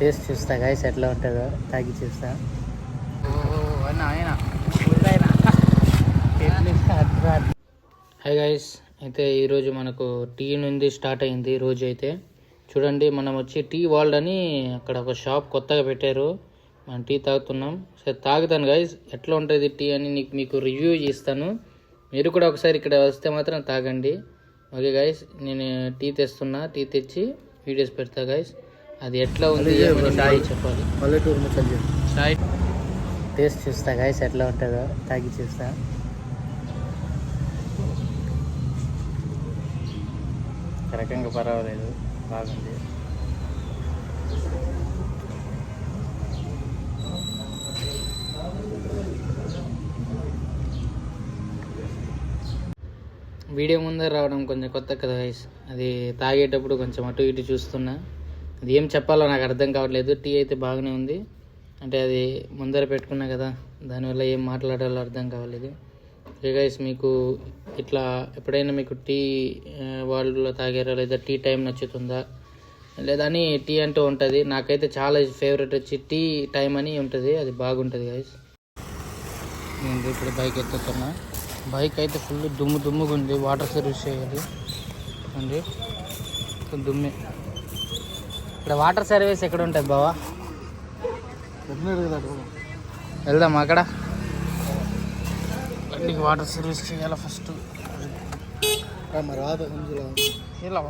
Taste చూస్తా guys ఎట్లా ఉంటుందో తాగి చూస్తా. హై గాయస్ అయితే ఈరోజు మనకు టీ నుండి స్టార్ట్ అయింది రోజు అయితే. చూడండి మనం వచ్చి టీ వరల్డ్ అని అక్కడ ఒక షాప్ కొత్తగా పెట్టారు. మనం టీ తాగుతున్నాం. సరే తాగుతాను గాయస్ ఎట్లా ఉంటుంది టీ అని నీకు మీకు రివ్యూ ఇస్తాను. మీరు కూడా ఒకసారి ఇక్కడ వస్తే మాత్రం తాగండి. ఓకే గాయస్ నేను టీ తెస్తున్నా టీ తెచ్చి వీడియోస్ పెడతా గాయస్ అది ఎట్లా ఉంది చెప్పాలి? పల్లెటూరు ముచ్చలు సాయి. టేస్ట్ చూస్తా గాయస్ ఎట్లా ఉంటుందో. తాగి చూస్తా. రకంగా పర్వాలేదు బాగుంది. వీడియో ముందర రావడం కొంచెం కొత్త కదా గైస్ అది తాగేటప్పుడు కొంచెం అటు ఇటు చూస్తున్నా. అది ఏం చెప్పాలో నాకు అర్థం కావట్లేదు. టీ అయితే బాగానే ఉంది. అంటే అది ముందర పెట్టుకున్నా కదా దానివల్ల ఏం మాట్లాడాలో అర్థం కావలేదు గైస్ మీకు ఇట్లా ఎప్పుడైనా మీకు టీ వాళ్ళలో తాగారా? లేదా టీ టైం నచ్చుతుందా? లేదా అని టీ అంటూ ఉంటుంది. నాకైతే చాలా ఫేవరెట్ వచ్చి టీ టైం అని ఉంటుంది. అది బాగుంటుంది గైస్ నేను ఇప్పుడు బైక్ ఎత్తుతున్నా బైక్ అయితే ఫుల్ దుమ్ము దుమ్ముగా ఉంది వాటర్ సర్వీస్ చేయాలి. అండి. దుమ్మే. ఇక్కడ వాటర్ సర్వీస్ ఎక్కడ ఉంటుంది బావా. వెళ్దాం అక్కడ? బండికి వాటర్ సర్వీస్ చేయాలి ఫస్ట్? రాదు ఇలా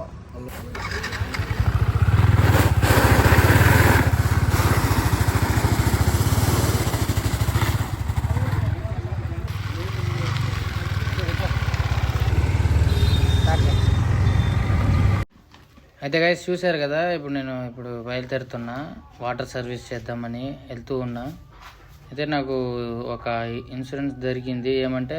అయితే గైస్ చూశారు కదా ఇప్పుడు నేను ఇప్పుడు బయలుదేరుతున్నా వాటర్ సర్వీస్ చేద్దామని వెళ్తూ ఉన్నా. అయితే నాకు ఒక ఇన్సూరెన్స్ జరిగింది. ఏమంటే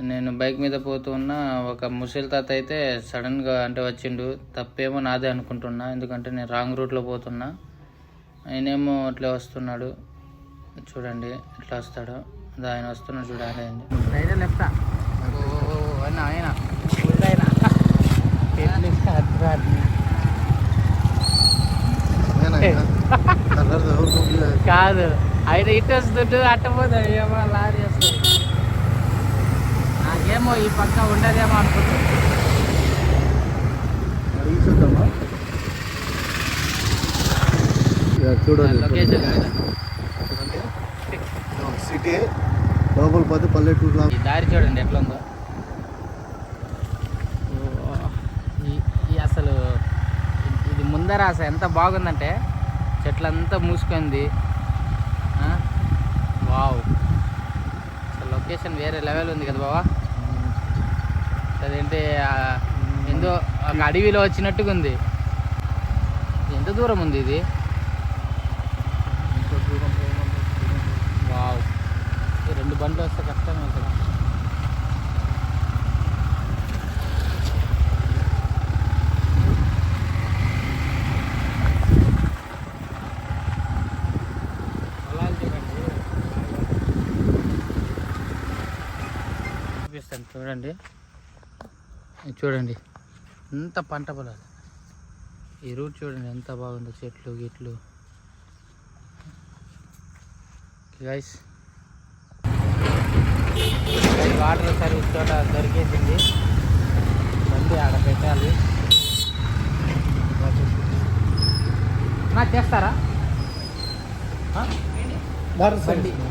నేను బైక్ మీద పోతూ ఉన్నా ఒక ముసలి తాత అయితే సడన్గా అంటే వచ్చిండు. తప్పేమో నాదే అనుకుంటున్నా ఎందుకంటే నేను రాంగ్ రూట్లో పోతున్నా. ఆయనేమో అట్లా వస్తున్నాడు. చూడండి ఎట్లా వస్తాడు. అదే ఆయన వస్తున్నాడు చూడాలి రైట్ లెఫ్ట్ ఆయన. ఆయన. కాదు. ఆయన ఇటు వస్తుంటు అట్టపోతాడు ఏమో లారీ వస్తుంది నాకేమో ఈ పక్క ఉండదేమో అనుకుంటున్నా. అడిగి చూద్దామా ఇక చూడండి. లొకేషన్ చూడండి. సిటీ లోపల పోతే పల్లెటూరులో. ఈ దారి చూడండి ఎట్లా ఉందో ఓ, ఈ- ఈ అసలు మందరాస అసలు ఎంత బాగుందంటే చెట్లంతా మూసుకుంది. వావ్. అసలు లొకేషన్ వేరే లెవెల్ ఉంది కదా బావా. అదేంటి ఆ, ఒక అడవిలో వచ్చినట్టుగా ఉంది ఎంత దూరం ఉంది ఇది? వావ్. రెండు బండ్లు వస్తే కష్టమే కదా పొలాలు చూడండి. చూపిస్తాను చూడండి. చూడండి. ఎంత పంట పొలాలు. ఈ రూట్ చూడండి ఎంత బాగుందో చెట్లు గిట్లు. గైస్ వాటర్ సర్వీస్ చోట దొరికేసింది. బండి ఆడ పెట్టాలి. నా చేస్తారా? Water service.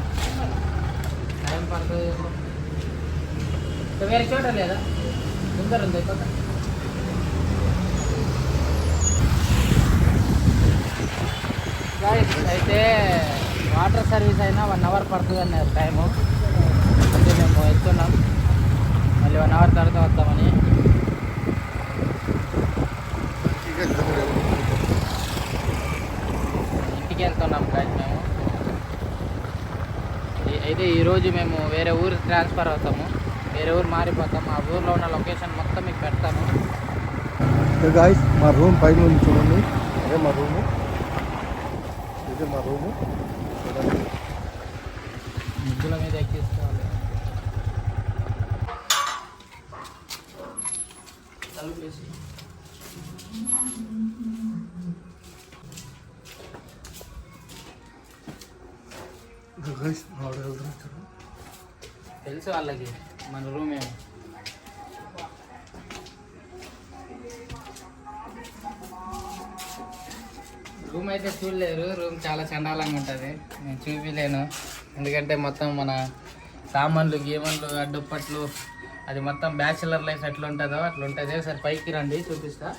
టైం పడుతుంది వేరే చోట లేదా? ముందర ఉంది కొత్త అయితే వాటర్ సర్వీస్ అయినా వన్ అవర్ పడుతుంది అన్నారు టైము. అంటే మేము వెళ్తున్నాం. మళ్ళీ వన్ అవర్ తర్వాత వస్తామని. ఇంటికి వెళ్తున్నాం guys మేము. అయితే ఈరోజు మేము వేరే ఊరు ట్రాన్స్ఫర్ అవుతాము. వేరే ఊరు మారిపోతాం మా ఊర్లో ఉన్న లొకేషన్ మొత్తం మీకు పెడతాను. గాయస్ మా రూమ్ పైన చూడండి. అదే మా రూము. ఇది మా రూము. చూడండి. ముగ్గుల మీద ఎక్కించుకోవాలి. తెలుసు వాళ్ళకి. మన రూమ్ రూమ్ అయితే చూడలేరు. రూమ్ చాలా చండాలంగా ఉంటుంది. నేను చూపించలేను ఎందుకంటే మొత్తం మన సామాన్లు గీమన్లు ఆ దుప్పట్లు అది మొత్తం బ్యాచిలర్ లైఫ్ ఎట్లా ఉంటుందో అట్లా ఉంటుంది సరే పైకి రండి చూపిస్తా.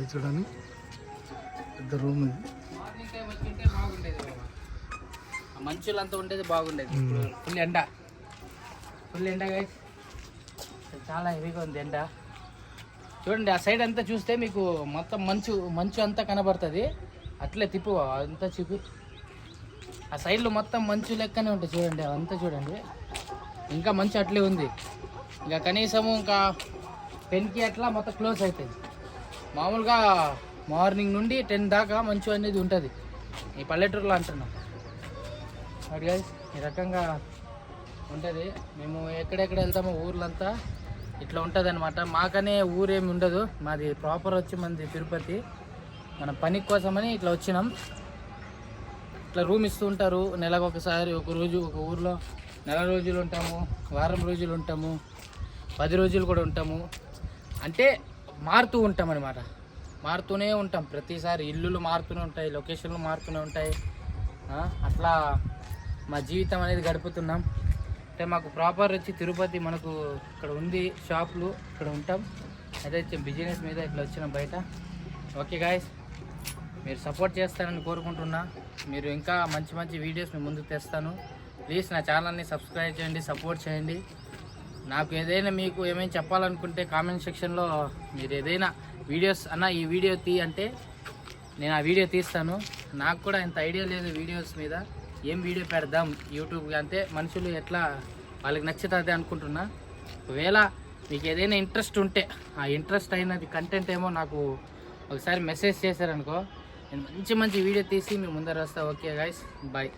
అది చూడండి. పెద్ద రూమ్ ఇది మార్నింగ్ టైం వచ్చింటే బాగుండేది. బాబా ఆ మంచులంతా ఉండేది బాగుండేది ఫుల్ ఎండ. ఫుల్ ఎండ చాలా హెవీగా ఉంది ఎండ. చూడండి ఆ సైడ్ అంతా చూస్తే మీకు మొత్తం మంచు మంచు అంతా కనబడుతుంది. అట్లే తిప్పు అంతా చూపి ఆ సైడ్లో మొత్తం మంచు లెక్కనే ఉంటుంది చూడండి అంతా చూడండి. ఇంకా మంచు అట్లే ఉంది. ఇంకా కనీసము ఇంకా టెన్కి అట్లా మొత్తం క్లోజ్ అవుతుంది మామూలుగా మార్నింగ్ నుండి టెన్ దాకా మంచు అనేది ఉంటుంది. ఈ పల్లెటూరులో అంటున్నాం. అడిగా ఈ రకంగా ఉంటుంది. మేము ఎక్కడెక్కడ వెళ్తామో ఊర్లంతా ఇట్లా ఉంటుంది అనమాట మాకనే ఊరేమి ఉండదు. మాది ప్రాపర్ వచ్చి మనది తిరుపతి. మన పని కోసమని ఇట్లా వచ్చినాం. ఇట్లా రూమ్ ఇస్తూ ఉంటారు. నెలకు ఒకసారి ఒక రోజు ఒక ఊర్లో నెల రోజులు ఉంటాము వారం రోజులు ఉంటాము పది రోజులు కూడా ఉంటాము. అంటే మారుతూ ఉంటాం అనమాట మారుతూనే ఉంటాం. ప్రతిసారి ఇల్లులు మారుతూనే ఉంటాయి లొకేషన్లు మారుతూనే ఉంటాయి. అట్లా మా జీవితం అనేది గడుపుతున్నాం. అంటే మాకు ప్రాపర్ వచ్చి తిరుపతి మనకు ఇక్కడ ఉంది షాపులు ఇక్కడ ఉంటాం. అదే బిజినెస్ మీద ఇట్లా వచ్చినాం బయట. ఓకే గాయస్ మీరు సపోర్ట్ చేస్తారని కోరుకుంటున్నా. మీరు ఇంకా మంచి మంచి వీడియోస్ మీ ముందుకు తెస్తాను. ప్లీజ్ నా ఛానల్ని సబ్స్క్రైబ్ చేయండి సపోర్ట్ చేయండి. నాకు ఏదైనా మీకు ఏమైనా చెప్పాలనుకుంటే కామెంట్ సెక్షన్లో మీరు ఏదైనా వీడియోస్ అన్న ఈ వీడియో తీ అంటే నేను ఆ వీడియో తీస్తాను. నాకు కూడా ఇంత ఐడియా లేదు వీడియోస్ మీద. ఏం వీడియో పెడదాం యూట్యూబ్ అంటే మనుషులు ఎట్లా వాళ్ళకి నచ్చుతుంది అనుకుంటున్నా. ఒకవేళ మీకు ఏదైనా ఇంట్రెస్ట్ ఉంటే ఆ ఇంట్రెస్ట్ అయినది కంటెంట్ ఏమో నాకు ఒకసారి మెసేజ్ చేశారనుకో నేను మంచి మంచి వీడియో తీసి మీ ముందర వస్తా. Okay guys bye